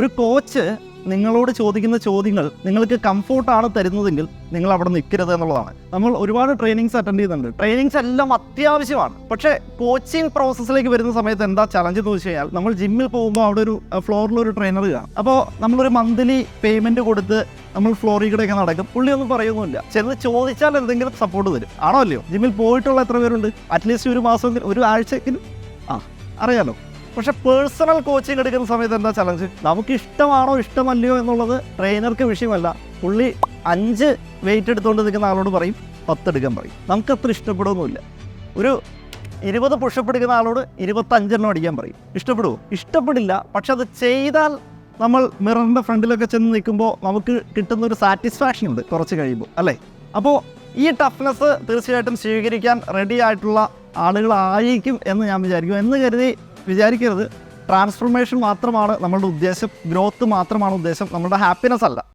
ഒരു കോച്ച് നിങ്ങളോട് ചോദിക്കുന്ന ചോദ്യങ്ങൾ നിങ്ങൾക്ക് കംഫോർട്ടാണ് തരുന്നതെങ്കിൽ നിങ്ങൾ അവിടെ നിൽക്കരുത് എന്നുള്ളതാണ്. നമ്മൾ ഒരുപാട് ട്രെയിനിങ്സ് അറ്റൻഡ് ചെയ്യുന്നുണ്ട്. ട്രെയിനിങ്സ് എല്ലാം അത്യാവശ്യമാണ്. പക്ഷേ കോച്ചിങ് പ്രോസസ്സിലേക്ക് വരുന്ന സമയത്ത് എന്താ ചലഞ്ച് എന്ന് വെച്ച് കഴിഞ്ഞാൽ നമ്മൾ ജിമ്മിൽ പോകുമ്പോൾ അവിടെ ഒരു ഫ്ലോറിൽ ഒരു ട്രെയിനർ കാണും. അപ്പോൾ നമ്മളൊരു മന്ത്ലി പേയ്മെന്റ് കൊടുത്ത് നമ്മൾ ഫ്ലോറിൽ കൂടെ ഒക്കെ നടക്കും. പുള്ളി ഒന്നും പറയുന്നില്ല ചെന്ന് ചോദിച്ചാൽ എന്തെങ്കിലും സപ്പോർട്ട് തരും. ആണോ അല്ലയോ? ജിമ്മിൽ പോയിട്ടുള്ള എത്ര പേരുണ്ട്? അറ്റ്ലീസ്റ്റ് ഒരു മാസമെങ്കിലും ഒരു ആഴ്ചയെങ്കിലും? ആ അറിയാലോ? പക്ഷെ പേഴ്സണൽ കോച്ചിങ് എടുക്കുന്ന സമയത്ത് എന്താ ചലഞ്ച് നമുക്ക് ഇഷ്ടമാണോ ഇഷ്ടമല്ലയോ എന്നുള്ളത് ട്രെയിനർക്ക് വിഷയമല്ല. പുള്ളി അഞ്ച് വെയിറ്റ് എടുത്തുകൊണ്ട് നിൽക്കുന്ന ആളോട് പറയും പത്തെടുക്കാൻ പറയും. നമുക്ക് അത്ര ഇഷ്ടപ്പെടുമൊന്നുമില്ല ഒരു ഇരുപത് പുഷപ്പ് എടുക്കുന്ന ആളോട് ഇരുപത്തഞ്ചെണ്ണം അടിക്കാൻ പറയും. ഇഷ്ടപ്പെടുമോ ഇഷ്ടപ്പെടില്ല. പക്ഷെ അത് ചെയ്താൽ നമ്മൾ മിററിന്റെ ഫ്രണ്ടിലൊക്കെ ചെന്ന് നിൽക്കുമ്പോൾ നമുക്ക് കിട്ടുന്ന ഒരു സാറ്റിസ്ഫാക്ഷൻ ഉണ്ട് കുറച്ച് കഴിയുമ്പോൾ അല്ലേ? അപ്പോൾ ഈ ടഫ്നെസ് തീർച്ചയായിട്ടും സ്വീകരിക്കാൻ റെഡി ആയിട്ടുള്ള ആളുകളായിരിക്കും എന്ന് ഞാൻ വിചാരിക്കും എന്ന് കരുതി വിചാരിക്കരുത്. ട്രാൻസ്ഫോർമേഷൻ മാത്രമാണ് നമ്മളുടെ ഉദ്ദേശം. ഗ്രോത്ത് മാത്രമാണ് ഉദ്ദേശം. നമ്മളുടെ ഹാപ്പിനെസ് അല്ല.